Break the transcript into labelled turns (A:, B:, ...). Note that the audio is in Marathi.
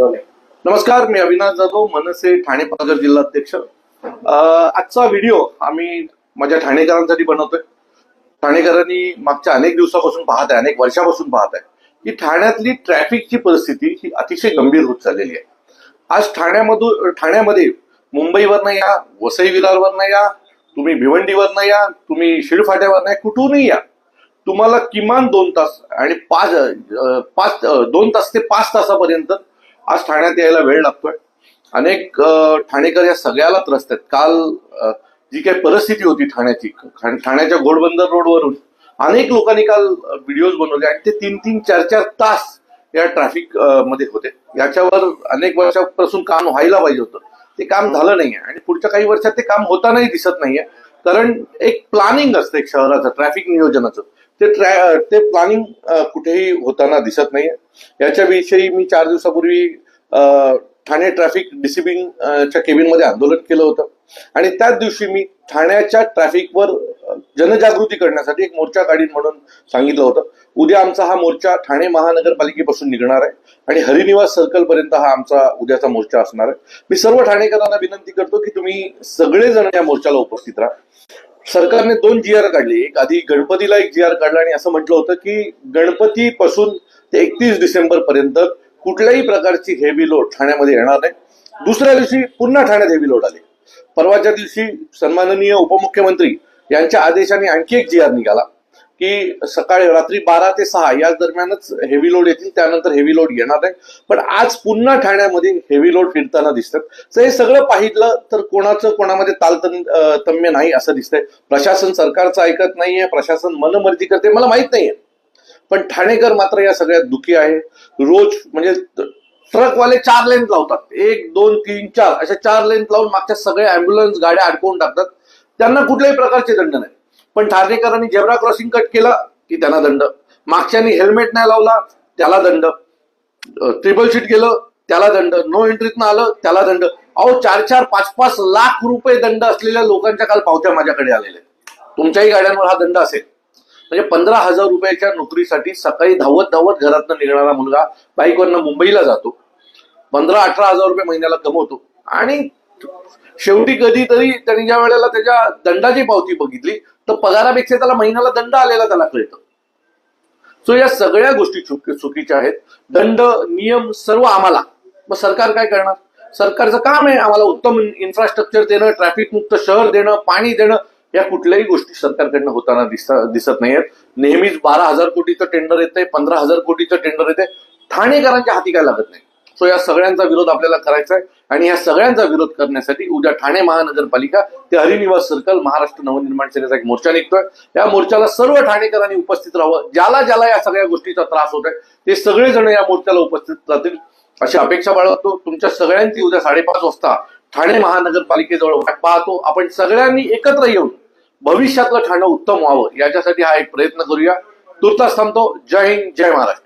A: नमस्कार मी अविनाश जाधव मनसे ठाणे पालघर जिल्हाध्यक्ष. आजचा व्हिडिओ आम्ही माझ्या ठाणेकरांसाठी बनवतोय. ठाणेकरांनी मागच्या अनेक दिवसापासून पाहत आहे अनेक वर्षापासून पाहत आहे की ठाण्यातली ट्रॅफिकची परिस्थिती ही अतिशय गंभीर होत चाललेली आहे. आज ठाण्यामधून ठाण्यामध्ये मुंबईवरनं या वसई विरारवरनं या तुम्ही भिवंडीवरनं या तुम्ही शिळफाट्यावरनं या कुठूनही या. तुम्हाला किमान दोन तास आणि पाच पाच दोन तास ते पाच तासापर्यंत आज ठाण्यात यायला वेळ लागतोय. अनेक ठाणेकर या सगळ्याला त्रस्त आहेत. काल जी काही परिस्थिती होती ठाण्याची ठाण्याच्या घोडबंदर रोडवरून अनेक लोकांनी काल व्हिडिओज बनवले आणि ते तीन तीन चार चार तास या ट्रॅफिकमध्ये होते. याच्यावर अनेक वर्षापासून काम व्हायला पाहिजे होतं. ते काम झालं नाहीये आणि पुढच्या काही वर्षात ते काम होतानाही दिसत नाहीये. कारण एक प्लॅनिंग असतं एक शहराचं ट्रॅफिक नियोजनाचं. ते ट्रॅ ते प्लॅनिंग कुठेही होताना दिसत नाहीये. याच्याविषयी मी चार दिवसापूर्वी ठाणे ट्रॅफिक डिसिप्लिन च्या केबिनमध्ये आंदोलन केलं होतं. आणि त्याच दिवशी मी ठाण्याच्या ट्रॅफिकवर जनजागृती करण्यासाठी एक मोर्चा काढीन म्हणून सांगितलं होतं. उद्या आमचा हा मोर्चा ठाणे महानगरपालिकेपासून निघणार आहे आणि हरिनिवास सर्कल पर्यंत हा आमचा उद्याचा मोर्चा असणार आहे. मी सर्व ठाणेकरांना विनंती करतो की तुम्ही सगळेजण या मोर्चाला उपस्थित राहा. सरकारने दोन जी आर काढले. एक आधी गणपतीला एक जी आर काढला आणि असं म्हटलं होतं की गणपती पासून ते एकतीस डिसेंबर पर्यंत कुठल्याही प्रकारची हेवी लोड ठाण्यामध्ये येणार नाही. दुसऱ्या दिवशी पुन्हा ठाण्यात हेवी लोड आले. परवाच्या दिवशी सन्माननीय उपमुख्यमंत्री यांच्या आदेशाने आणखी एक जी आर निघाला. की सकाळी रात्री बारा ते सहा या दरम्यानच हेवी लोड येतील त्यानंतर हेवी लोड येणार आहे. पण आज पुन्हा ठाण्यामध्ये हेवी लोड फिरताना दिसतात. तर हे सगळं पाहिलं तर कोणाचं कोणामध्ये तालतम्य नाही असं दिसतंय. प्रशासन सरकारचं ऐकत नाहीये प्रशासन मनमर्जी करते मला माहीत नाहीये. पण ठाणेकर मात्र या सगळ्यात दुखी आहे. रोज म्हणजे ट्रकवाले चार लेन लावतात. एक दोन तीन चार अशा चार लेन लावून मागच्या सगळ्या अँब्युलन्स गाड्या अडकवून टाकतात. त्यांना कुठल्याही प्रकारचे दंड नाही. पण ठाणेकरांनी झेब्रा क्रॉसिंग कट केलं की त्यांना दंड. मागच्यानी हेल्मेट नाही लावला त्याला दंड. ट्रिपल शीट गेलं त्याला दंड. नो एंट्रीतनं आलं त्याला दंड. अहो चार चार पाच पाच लाख रुपये दंड असलेल्या लोकांच्या काल पावत्या माझ्याकडे आलेल्या तुमच्याही गाड्यांवर हा दंड असेल. म्हणजे पंधरा हजार रुपयाच्या नोकरीसाठी सकाळी धावत धावत घरातनं निघणारा मुलगा बाईकवरनं मुंबईला जातो. पंधरा अठरा हजार रुपये महिन्याला कमवतो. आणि शेवटी कधीतरी त्यांनी ज्या वेळेला त्याच्या दंडाची पावती बघितली तर पगारापेक्षा त्याला महिन्याला दंड आलेला त्याला कळतं. सो या सगळ्या गोष्टी चुकीच्या आहेत. दंड नियम सर्व आम्हाला. मग सरकार काय करणार? सरकारचं काम आहे आम्हाला उत्तम इन्फ्रास्ट्रक्चर देणं ट्रॅफिक मुक्त शहर देणं पाणी देणं या कुठल्याही गोष्टी सरकारकडनं होताना दिसत दिसत नाहीयेत. नेहमीच बारा हजार कोटीचं टेंडर येते पंधरा हजार कोटीचं टेंडर येते ठाणेकरांच्या हाती काय लागत नाही? सो या सगळ्यांचा विरोध आपल्याला करायचा आहे. आणि या सगळ्यांचा विरोध करण्यासाठी उद्या ठाणे महानगरपालिका ते हरिनिवास सर्कल महाराष्ट्र नवनिर्माण सेनेचा एक मोर्चा निघतोय. या मोर्चाला सर्व ठाणेकरांनी उपस्थित राहावं. ज्याला ज्याला या सगळ्या गोष्टीचा त्रास होत आहे ते सगळेजण या मोर्चाला उपस्थित राहतील अशी अपेक्षा बाळगतो. तुमच्या सगळ्यांची उद्या साडेपाच वाजता ठाणे महानगरपालिकेजवळ वाट पाहतो. आपण सगळ्यांनी एकत्र येऊन भविष्यातलं ठाणं उत्तम व्हावं. याच्यासाठी हा एक प्रयत्न करूया. तुर्तास थांबतो. जय हिंद जय महाराष्ट्र.